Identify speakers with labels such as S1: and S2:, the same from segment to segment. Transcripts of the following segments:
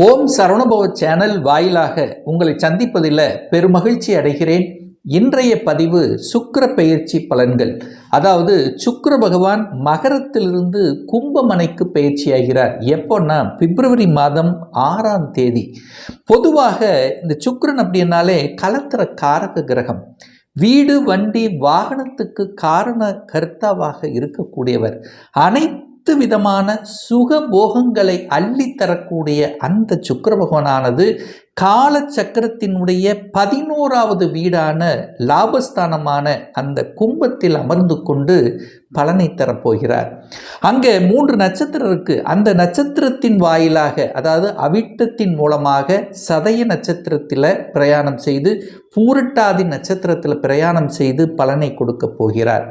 S1: ஓம் Saravanabhava channel வாயிலாக உங்களை சந்திப்பதில் பெருமகிழ்ச்சி அடைகிறேன். இன்றைய பதிவு சுக்கர பெயர்ச்சி பலன்கள். அதாவது சுக்கர பகவான் மகரத்திலிருந்து கும்பமனைக்கு பயிற்சியாகிறார் எப்போன்னா பிப்ரவரி மாதம் ஆறாம் தேதி. பொதுவாக இந்த சுக்கரன் அப்படின்னாலே கலத்திர காரக கிரகம். வீடு வண்டி வாகனத்துக்கு காரண கர்த்தாவாக இருக்கக்கூடியவர். அனைத்து விதமான சுக போகங்களை அள்ளித்தரக்கூடிய அந்த சுக்கர பகவானானது கால சக்கரத்தினுடைய பதினோராவது வீடான லாபஸ்தானமான அந்த கும்பத்தில் அமர்ந்து கொண்டு பலனை தரப்போகிறார். அங்கே மூன்று நட்சத்திரம் இருக்கு. அந்த நட்சத்திரத்தின் வாயிலாக அதாவது அவிட்டத்தின் மூலமாக சதய நட்சத்திரத்தில் பிரயாணம் செய்து பூரட்டாதி நட்சத்திரத்தில் பிரயாணம் செய்து பலனை கொடுக்க போகிறார்.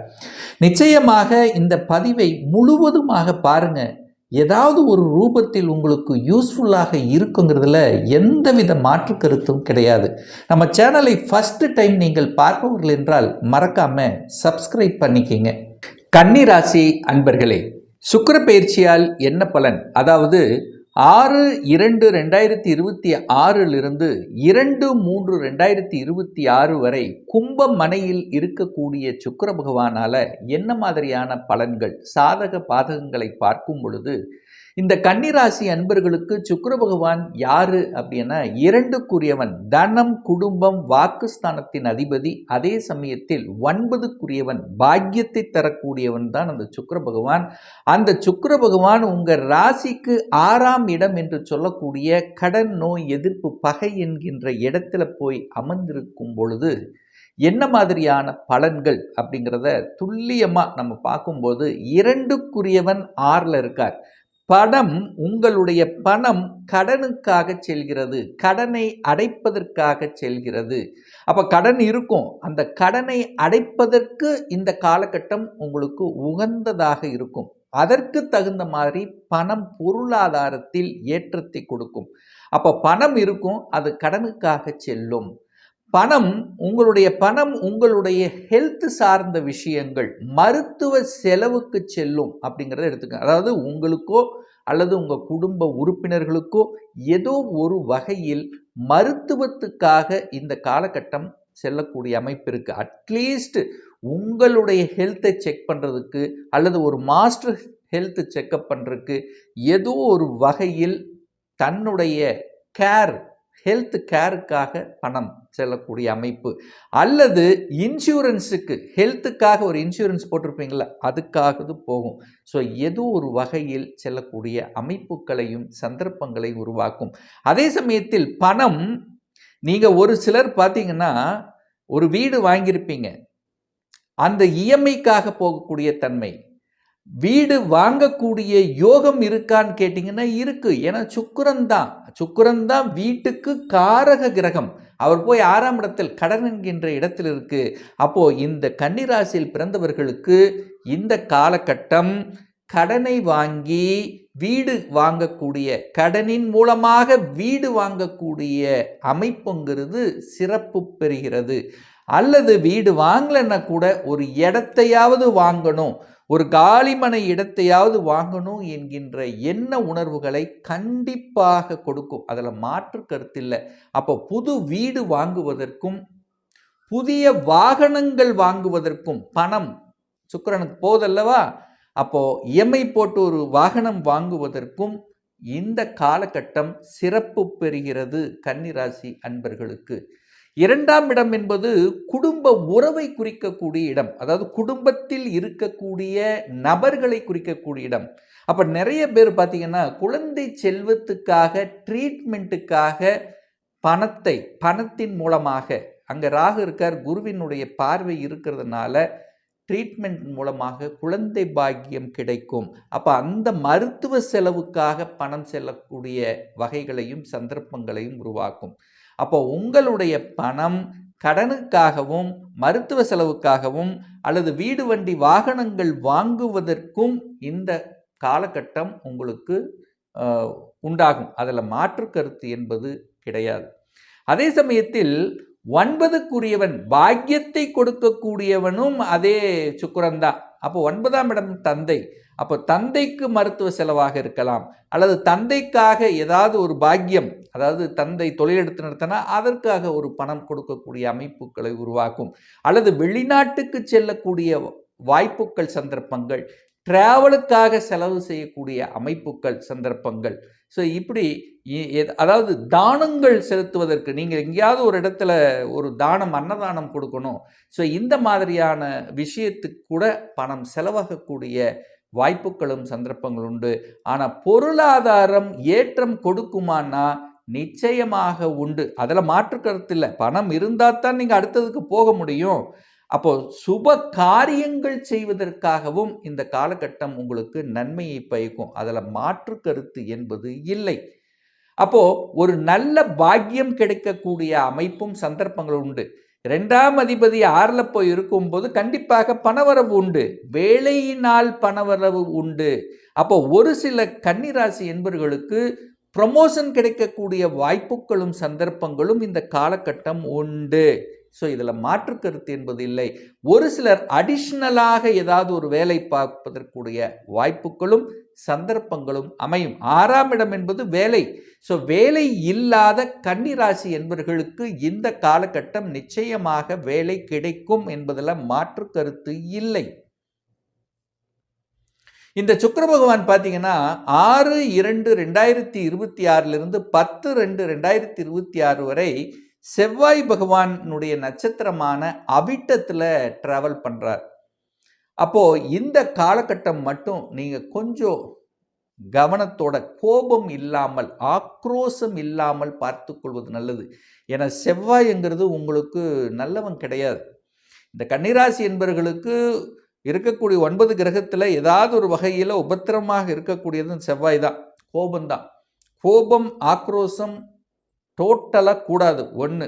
S1: நிச்சயமாக இந்த பதிவை முழுவதுமாக பாருங்கள் ஏதாவது ஒரு ரூபத்தில் உங்களுக்கு யூஸ்ஃபுல்லாக இருக்குங்கிறதுல எந்தவித மாற்று கருத்தும் கிடையாது. நம்ம சேனலை ஃபஸ்ட்டு டைம் நீங்கள் பார்ப்பவர்கள் என்றால் மறக்காமல் சப்ஸ்கிரைப் பண்ணிக்கிங்க. கன்னிராசி அன்பர்களே சுக்கிர பயிற்சியால் என்ன பலன்? அதாவது ஆறு இரண்டு ரெண்டாயிரத்தி இருபத்தி ஆறிலிருந்து இரண்டு மூன்று ரெண்டாயிரத்தி இருபத்தி ஆறு வரை கும்ப மனையில் இருக்கக்கூடிய சுக்கர பகவானால் என்ன மாதிரியான பலன்கள் சாதக பாதகங்களை பார்க்கும் பொழுது இந்த கன்னிராசி அன்பர்களுக்கு சுக்ர பகவான் யாரு அப்படின்னா இரண்டுக்குரியவன் தனம் குடும்பம் வாக்குஸ்தானத்தின் அதிபதி அதே சமயத்தில் ஒன்பதுக்குரியவன் பாக்கியத்தை தரக்கூடியவன் தான் அந்த சுக்கிர பகவான். அந்த சுக்ர பகவான் உங்கள் ராசிக்கு ஆறாம் இடம் என்று சொல்லக்கூடிய கடன் நோய் எதிர்ப்பு பகை என்கின்ற இடத்துல போய் அமர்ந்திருக்கும் பொழுது என்ன மாதிரியான பலன்கள் அப்படிங்கிறத துல்லியமாக நம்ம பார்க்கும்போது இரண்டுக்குரியவன் ஆறில் இருக்கார். பணம் உங்களுடைய பணம் கடனுக்காக செல்கிறது. கடனை அடைப்பதற்காக செல்கிறது. அப்போ கடன் இருக்கும். அந்த கடனை அடைப்பதற்கு இந்த காலகட்டம் உங்களுக்கு உகந்ததாக இருக்கும். அதற்கு தகுந்த மாதிரி பணம் பொருளாதாரத்தில் ஏற்றத்தை கொடுக்கும். அப்போ பணம் இருக்கும். அது கடனுக்காக செல்லும். பணம் உங்களுடைய பணம் உங்களுடைய ஹெல்த் சார்ந்த விஷயங்கள் மருத்துவ செலவுக்கு செல்லும் அப்படிங்கிறத எடுத்துக்க. அதாவது உங்களுக்கோ அல்லது உங்கள் குடும்ப உறுப்பினர்களுக்கோ ஏதோ ஒரு வகையில் மருத்துவத்துக்காக இந்த காலகட்டம் செல்லக்கூடிய அமைப்பு இருக்குது அட்லீஸ்ட் உங்களுடைய ஹெல்த்தை செக் பண்ணுறதுக்கு அல்லது ஒரு மாஸ்டர் ஹெல்த் செக்கப் பண்ணுறதுக்கு ஏதோ ஒரு வகையில் தன்னுடைய கேர் ஹெல்த் கேருக்காக பணம் செல்லக்கூடிய அமைப்பு. அல்லது இன்சூரன்ஸுக்கு ஹெல்த்துக்காக ஒரு இன்சூரன்ஸ் போட்டிருப்பீங்களா அதுக்காகது போகும். ஸோ ஏதோ ஒரு வகையில் செல்லக்கூடிய அமைப்புகளையும் சந்தர்ப்பங்களையும் உருவாக்கும். அதே சமயத்தில் பணம் நீங்கள் ஒரு சிலர் பார்த்தீங்கன்னா ஒரு வீடு வாங்கியிருப்பீங்க. அந்த இஎம்ஐக்காக போகக்கூடிய தன்மை. வீடு வாங்கக்கூடிய யோகம் இருக்கான்னு கேட்டிங்கன்னா இருக்கு. ஏன்னா சுக்குரன் தான். சுக்குரன் தான் வீட்டுக்கு காரக கிரகம். அவர் போய் ஆறாம் இடத்தில் கடன் என்கின்ற இடத்தில் இருக்கு. அப்போ இந்த கன்னிராசியில் பிறந்தவர்களுக்கு இந்த காலகட்டம் கடனை வாங்கி வீடு வாங்கக்கூடிய கடனின் மூலமாக வீடு வாங்கக்கூடிய அமைப்புங்கிறது சிறப்பு பெறுகிறது. அல்லது வீடு வாங்கலைன்னா கூட ஒரு இடத்தையாவது வாங்கணும். ஒரு காலிமனை இடத்தையாவது வாங்கணும் என்கின்ற என்ன உணர்வுகளை கண்டிப்பாக கொடுக்கும். அதில் மாற்று கருத்தில்லை அப்போ புது வீடு வாங்குவதற்கும் புதிய வாகனங்கள் வாங்குவதற்கும் பணம் சுக்கரனுக்கு போதல்லவா அப்போ இஎம்ஐ போட்டு ஒரு வாகனம் வாங்குவதற்கும் இந்த காலகட்டம் சிறப்பு பெறுகிறது கன்னிராசி அன்பர்களுக்கு. இரண்டாம் இடம் என்பது குடும்ப உறவை குறிக்கக்கூடிய இடம். அதாவது குடும்பத்தில் இருக்கக்கூடிய நபர்களை குறிக்கக்கூடிய இடம். அப்போ நிறைய பேர் பார்த்தீங்கன்னா குழந்தை செல்வத்துக்காக ட்ரீட்மெண்ட்டுக்காக பணத்தை பணத்தின் மூலமாக அங்கே ராகு இருக்கார் குருவினுடைய பார்வை இருக்கிறதுனால ட்ரீட்மெண்ட் மூலமாக குழந்தை பாக்கியம் கிடைக்கும். அப்போ அந்த மருத்துவ செலவுக்காக பணம் செல்லக்கூடிய வகைகளையும் சந்தர்ப்பங்களையும் உருவாக்கும். அப்போ உங்களுடைய பணம் கடனுக்காகவும் மருத்துவ செலவுக்காகவும் அல்லது வீடு வண்டி வாகனங்கள் வாங்குவதற்கும் இந்த காலகட்டம் உங்களுக்கு உண்டாகும். அதில் மாற்று கருத்து என்பது கிடையாது. அதே சமயத்தில் ஒன்பதுக்குரியவன் பாக்கியத்தை கொடுக்கக்கூடியவனும் அதே சுக்கரன் தான். அப்போ ஒன்பதாம் இடம் தந்தை. அப்போ தந்தைக்கு மருத்துவ செலவாக இருக்கலாம் அல்லது தந்தைக்காக ஏதாவது ஒரு பாக்கியம் அதாவது தந்தை தொழிலெடுத்து நடத்தினா அதற்காக ஒரு பணம் கொடுக்கக்கூடிய அமைப்புகளை உருவாக்கும். அல்லது வெளிநாட்டுக்கு செல்லக்கூடிய வாய்ப்புகள் சந்தர்ப்பங்கள் டிராவலுக்காக செலவு செய்யக்கூடிய அமைப்புகள் சந்தர்ப்பங்கள். ஸோ இப்படி அதாவது தானங்கள் செலுத்துவதற்கு நீங்கள் எங்கேயாவது ஒரு இடத்துல ஒரு தானம் அன்னதானம் கொடுக்கணும். ஸோ இந்த மாதிரியான விஷயத்துக்கு கூட பணம் செலவாகக்கூடிய வாய்ப்புகளும் சந்தர்ப்பங்கள் உண்டு ஆனால் பொருளாதாரம் ஏற்றம் கொடுக்குமான்னா நிச்சயமாக உண்டு. அதில் மாற்று கருத்து இல்லை. பணம் இருந்தால் தான் நீங்கள் அடுத்ததுக்கு போக முடியும். அப்போ சுப காரியங்கள் செய்வதற்காகவும் இந்த காலகட்டம் உங்களுக்கு நன்மையை பயக்கும். அதில் மாற்று கருத்து என்பது இல்லை. அப்போ ஒரு நல்ல பாக்கியம் கிடைக்கக்கூடிய அமைப்பும் சந்தர்ப்பங்கள் உண்டு. ரெண்டாம் அதிபதி ஆறில் போய் இருக்கும்போது கண்டிப்பாக பணவரவு உண்டு. வேலையினால் பணவரவு உண்டு. அப்போ ஒரு சில கன்னிராசி என்பவர்களுக்கு ப்ரமோஷன் கிடைக்கக்கூடிய வாய்ப்புகளும் சந்தர்ப்பங்களும் இந்த காலகட்டம் உண்டு. ஸோ இதில் மாற்று கருத்து என்பது இல்லை. ஒரு சிலர் அடிஷ்னலாக ஏதாவது ஒரு வேலை பார்ப்பதற்குரிய வாய்ப்புகளும் சந்தர்ப்பங்களும் அமையும். ஆறாம் இடம் என்பது வேலை. ஸோ வேலை இல்லாத கன்னிராசி என்பவர்களுக்கு இந்த காலகட்டம் நிச்சயமாக வேலை கிடைக்கும் என்பதில் மாற்று கருத்து இல்லை. இந்த சுக்கர பகவான் பார்த்தீங்கன்னா ஆறு இரண்டு ரெண்டாயிரத்தி இருபத்தி ஆறிலிருந்து பத்து ரெண்டு ரெண்டாயிரத்தி இருபத்தி ஆறு வரை செவ்வாய் பகவானுடைய நட்சத்திரமான அவிட்டத்தில் ட்ராவல் பண்ணுறார் அப்போ இந்த காலகட்டம் மட்டும் நீங்கள் கொஞ்சம் கவனத்தோட கோபம் இல்லாமல் ஆக்ரோஷம் இல்லாமல் பார்த்து கொள்வது நல்லது. ஏன்னா செவ்வாய்ங்கிறது உங்களுக்கு நல்லவன் கிடையாது. இந்த கன்னிராசி என்பவர்களுக்கு இருக்கக்கூடிய ஒன்பது கிரகத்தில் ஏதாவது ஒரு வகையில் உபத்திரமாக இருக்கக்கூடியதும் செவ்வாய் தான். கோபம்தான் கோபம் ஆக்ரோஷம் டோட்டலாக கூடாது ஒன்று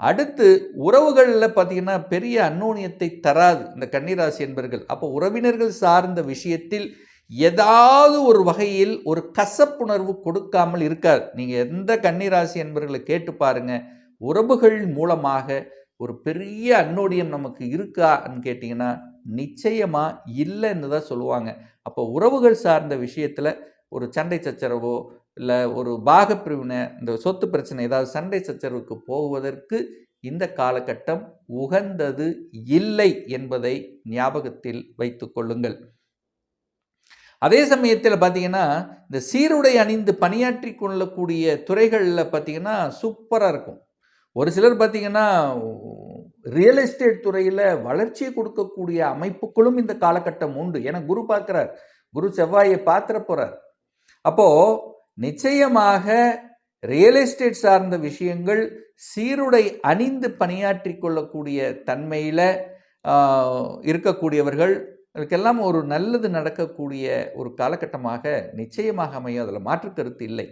S1: அடுத்து உறவுகளில் பார்த்தீங்கன்னா பெரிய அந்நோனியத்தை தராது இந்த கன்னிராசி என்பர்கள். அப்போ உறவினர்கள் சார்ந்த விஷயத்தில் ஏதாவது ஒரு வகையில் ஒரு கசப்புணர்வு கொடுக்காமல் இருக்காது. நீங்கள் எந்த கன்னிராசி என்பர்களை கேட்டு பாருங்கள் உறவுகள் மூலமாக ஒரு பெரிய அன்னோடியம் நமக்கு இருக்கான்னு கேட்டிங்கன்னா நிச்சயமாக இல்லைன்னு தான் சொல்லுவாங்க. அப்போ உறவுகள் சார்ந்த விஷயத்தில் ஒரு சண்டை சச்சரவோ இல்லை ஒரு பாகப்பிரிவினை இந்த சொத்து பிரச்சனை ஏதாவது சண்டை சச்சரவுக்கு போவதற்கு இந்த காலகட்டம் உகந்தது இல்லை என்பதை ஞாபகத்தில் வைத்துக் கொள்ளுங்கள். அதே சமயத்தில் பார்த்தீங்கன்னா இந்த சீருடை அணிந்து பணியாற்றி கொள்ளக்கூடிய துறைகளில் பார்த்தீங்கன்னா சூப்பராக இருக்கும். ஒரு சிலர் பார்த்தீங்கன்னா ரியல் எஸ்டேட் துறையில் வளர்ச்சியை கொடுக்கக்கூடிய அமைப்புகளும் இந்த காலகட்டம் உண்டு. ஏன்னா குரு பார்க்குறார். குரு செவ்வாயை பார்த்துற போகிறார் அப்போது நிச்சயமாக ரியல் எஸ்டேட் சார்ந்த விஷயங்கள் சீருடை அணிந்து பணியாற்றி கொள்ளக்கூடிய தன்மையில் இருக்கக்கூடியவர்கள் அதுக்கெல்லாம் ஒரு நல்லது நடக்கக்கூடிய ஒரு காலகட்டமாக நிச்சயமாக அமையும். அதில் மாற்று கருத்து இல்லை.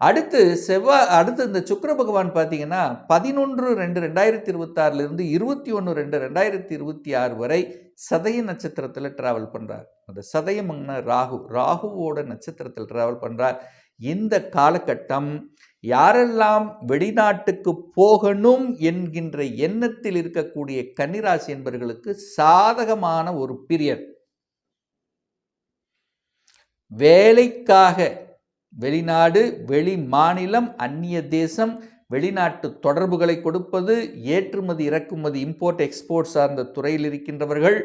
S1: அடுத்து செவ்வாய் அடுத்து இந்த சுக்கர பகவான் பார்த்தீங்கன்னா பதினொன்று ரெண்டு ரெண்டாயிரத்தி இருபத்தாறுலேருந்து இருபத்தி ஒன்று ரெண்டு ரெண்டாயிரத்தி இருபத்தி ஆறு வரை சதய நட்சத்திரத்தில் ட்ராவல் பண்ணுறார் அந்த சதயம்னா ராகு ராகுவோட நட்சத்திரத்தில் ட்ராவல் பண்ணுறார் இந்த காலகட்டம் யாரெல்லாம் வெளிநாட்டுக்கு போகணும் என்கின்ற எண்ணத்தில் இருக்கக்கூடிய கன்னிராசி என்பவர்களுக்கு சாதகமான ஒரு பீரியட் வேலைக்காக வெளிநாடு வெளி மாநிலம் அந்நிய தேசம் வெளிநாட்டு தொடர்புகளை கொடுப்பது ஏற்றுமதி இறக்குமதி இம்போர்ட் எக்ஸ்போர்ட் சார்ந்த துறையில் இருக்கின்றவர்கள்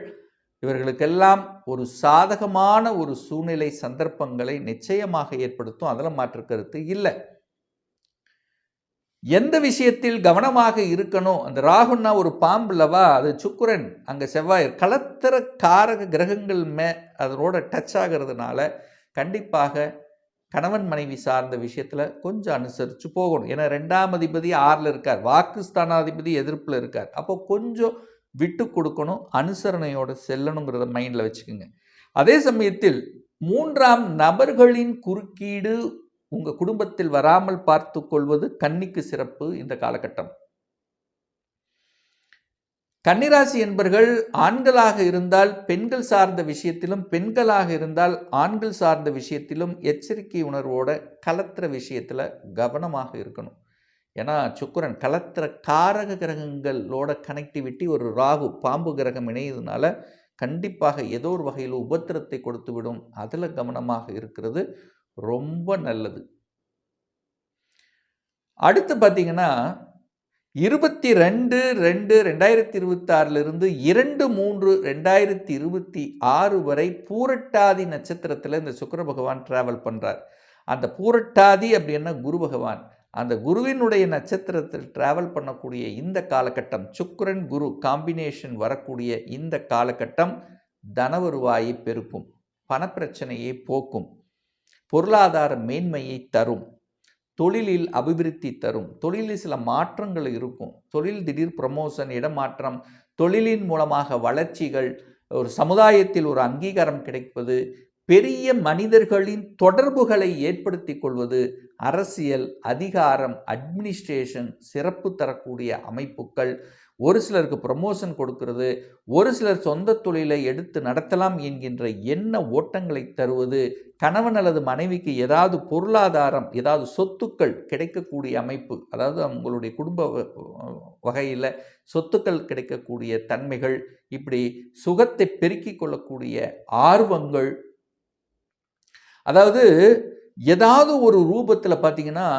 S1: இவர்களுக்கெல்லாம் ஒரு சாதகமான ஒரு சூழ்நிலை சந்தர்ப்பங்களை நிச்சயமாக ஏற்படுத்தும். அதில் மாற்று கருத்து இல்லை. எந்த விஷயத்தில் கவனமாக இருக்கணும்? அந்த ராகுன்னா ஒரு பாம்புலவா அது சுக்குரன் அங்கே செவ்வாய் கலத்தர காரக கிரகங்கள் மே அதனோட டச் ஆகிறதுனால கண்டிப்பாக கணவன் மனைவி சார்ந்த விஷயத்தில் கொஞ்சம் அனுசரித்து போகணும். ஏன்னா ரெண்டாம் அதிபதி ஆறில் இருக்கார். வாக்குஸ்தானாதிபதி எதிர்ப்பில் இருக்கார். அப்போ கொஞ்சம் விட்டு கொடுக்கணும் அனுசரணையோடு செல்லணுங்கிறத மைண்டில் வச்சுக்கோங்க. அதே சமயத்தில் மூன்றாம் நபர்களின் குறுக்கீடு உங்கள் குடும்பத்தில் வராமல் பார்த்து கொள்வது கன்னிக்கு சிறப்பு இந்த காலகட்டம். கன்னிராசி என்பர்கள் ஆண்களாக இருந்தால் பெண்கள் சார்ந்த விஷயத்திலும் பெண்களாக இருந்தால் ஆண்கள் சார்ந்த விஷயத்திலும் எச்சரிக்கை உணர்வோட கலத்திர விஷயத்தில் கவனமாக இருக்கணும். ஏன்னா சுக்கிரன் கலத்திர காரக கிரகங்களோட கனெக்டிவிட்டி ஒரு ராகு பாம்பு கிரகம் இணையதுனால கண்டிப்பாக ஏதோ ஒரு வகையில் உபத்திரத்தை கொடுத்து விடும். அதில் கவனமாக இருக்கிறது ரொம்ப நல்லது. அடுத்து பார்த்தீங்கன்னா இருபத்தி ரெண்டு ரெண்டு ரெண்டாயிரத்தி இருபத்தாறிலிருந்து இரண்டு மூன்று ரெண்டாயிரத்தி இருபத்தி ஆறு வரை பூரட்டாதி நட்சத்திரத்தில் இந்த சுக்கர பகவான் டிராவல் பண்ணுறார் அந்த பூரட்டாதி அப்படின்னா குரு பகவான். அந்த குருவினுடைய நட்சத்திரத்தில் டிராவல் பண்ணக்கூடிய இந்த காலகட்டம் சுக்கரன் குரு காம்பினேஷன் வரக்கூடிய இந்த காலகட்டம் தனவருவாயை பெருக்கும் பணப்பிரச்சனையை போக்கும் பொருளாதார மேன்மையை தரும். தொழிலில் அபிவிருத்தி தரும். தொழிலில் சில மாற்றங்கள் இருக்கும். தொழில் திடீர் ப்ரமோஷன் இடமாற்றம் தொழிலின் மூலமாக வளர்ச்சிகள் ஒரு சமுதாயத்தில் ஒரு அங்கீகாரம் கிடைப்பது பெரிய மனிதர்களின் தொடர்புகளை ஏற்படுத்தி கொள்வது அரசியல் அதிகாரம் அட்மினிஸ்ட்ரேஷன் சிறப்பு தரக்கூடிய அமைப்புகள் ஒரு சிலருக்கு ப்ரமோஷன் கொடுக்கிறது ஒரு சிலர் சொந்த தொழிலை எடுத்து நடத்தலாம் என்கின்ற என்ன ஓட்டங்களை தருவது கணவன் அல்லது மனைவிக்கு ஏதாவது பொருளாதாரம் ஏதாவது சொத்துக்கள் கிடைக்கக்கூடிய அமைப்பு அதாவது அவங்களுடைய குடும்ப வகையில் சொத்துக்கள் கிடைக்கக்கூடிய தன்மைகள் இப்படி சுகத்தை பெருக்கிக் கொள்ளக்கூடிய ஆர்வங்கள். அதாவது ஏதாவது ஒரு ரூபத்தில் பார்த்தீங்கன்னா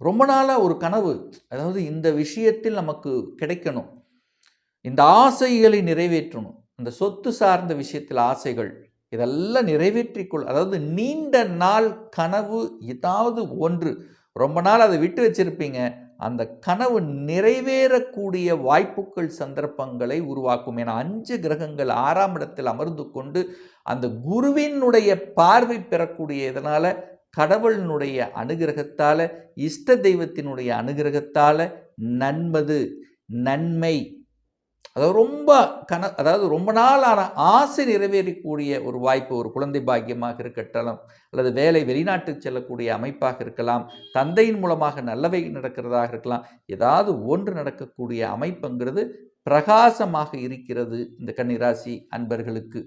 S1: ரொம்ப நாளாக ஒரு கனவு. அதாவது இந்த விஷயத்தில் நமக்கு கிடைக்கணும். இந்த ஆசைகளை நிறைவேற்றணும். இந்த சொத்து சார்ந்த விஷயத்தில் ஆசைகள் இதெல்லாம் நிறைவேற்றிக்கொள் அதாவது நீண்ட நாள் கனவு ஏதாவது ஒன்று. ரொம்ப நாள் அதை விட்டு வச்சிருப்பீங்க. அந்த கனவு நிறைவேறக்கூடிய வாய்ப்புகள் சந்தர்ப்பங்களை உருவாக்கும். என அஞ்சு கிரகங்கள் ஆறாம் இடத்தில் அமர்ந்து கொண்டு அந்த குருவினுடைய பார்வை பெறக்கூடிய இதனால் கடவுளினுடைய அனுகிரகத்தால் இஷ்ட தெய்வத்தினுடைய அனுகிரகத்தால் நன்மது நன்மை. அதாவது ரொம்ப கன அதாவது ரொம்ப நாளான ஆசை நிறைவேறக்கூடிய ஒரு வாய்ப்பு ஒரு குழந்தை பாக்கியமாக இருக்கட்டும் அல்லது வேலை வெளிநாட்டுக்கு செல்லக்கூடிய அமைப்பாக இருக்கலாம் தந்தையின் மூலமாக நல்லவை நடக்கிறதாக இருக்கலாம் ஏதாவது ஒன்று நடக்கக்கூடிய அமைப்புங்கிறது பிரகாசமாக இருக்கிறது இந்த கன்னிராசி அன்பர்களுக்கு.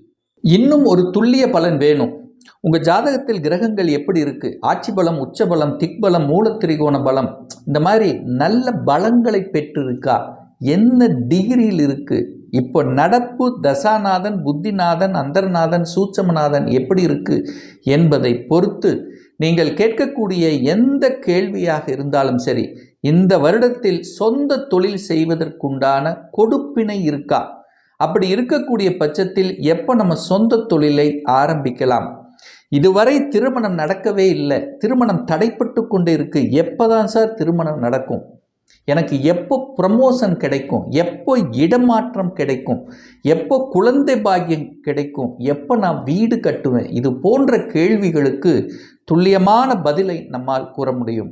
S1: இன்னும் ஒரு துல்லிய பலன் வேணும். உங்கள் ஜாதகத்தில் கிரகங்கள் எப்படி இருக்குது ஆட்சி பலம் உச்ச பலம் திக்பலம் மூலத்திரிகோண பலம் இந்த மாதிரி நல்ல பலங்களை பெற்றிருக்கா? என்ன டிகிரியில் இருக்குது இப்போ நடப்பு தசாநாதன் புத்திநாதன் அந்தர்நாதன் சூட்சமநாதன் எப்படி இருக்குது என்பதை பொறுத்து நீங்கள் கேட்கக்கூடிய எந்த கேள்வியாக இருந்தாலும் சரி இந்த வருடத்தில் சொந்த தொழில் செய்வதற்குண்டான கொடுப்பினை இருக்கா? அப்படி இருக்கக்கூடிய பட்சத்தில் எப்போ நம்ம சொந்த தொழிலை ஆரம்பிக்கலாம்? இதுவரை திருமணம் நடக்கவே இல்லை. திருமணம் தடைப்பட்டு கொண்டு இருக்கு. எப்போதான் சார் திருமணம் நடக்கும்? எனக்கு எப்போ ப்ரமோஷன் கிடைக்கும்? எப்போ இடமாற்றம் கிடைக்கும்? எப்போ குழந்தை பாக்கியம் கிடைக்கும்? எப்போ நான் வீடு கட்டுவேன்? இது போன்ற கேள்விகளுக்கு துல்லியமான பதிலை நம்மால் கூற முடியும்.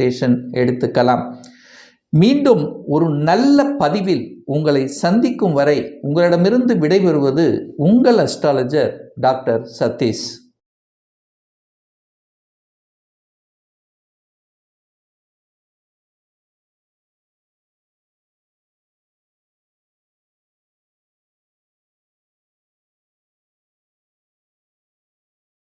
S1: கன்சல்டேஷன் எடுத்துக்கலாம். மீண்டும் ஒரு நல்ல பதிவில் உங்களை சந்திக்கும் வரை உங்களிடமிருந்து விடைபெறுவது உங்கள் அஸ்ட்ராலஜர் டாக்டர் சதீஷ்.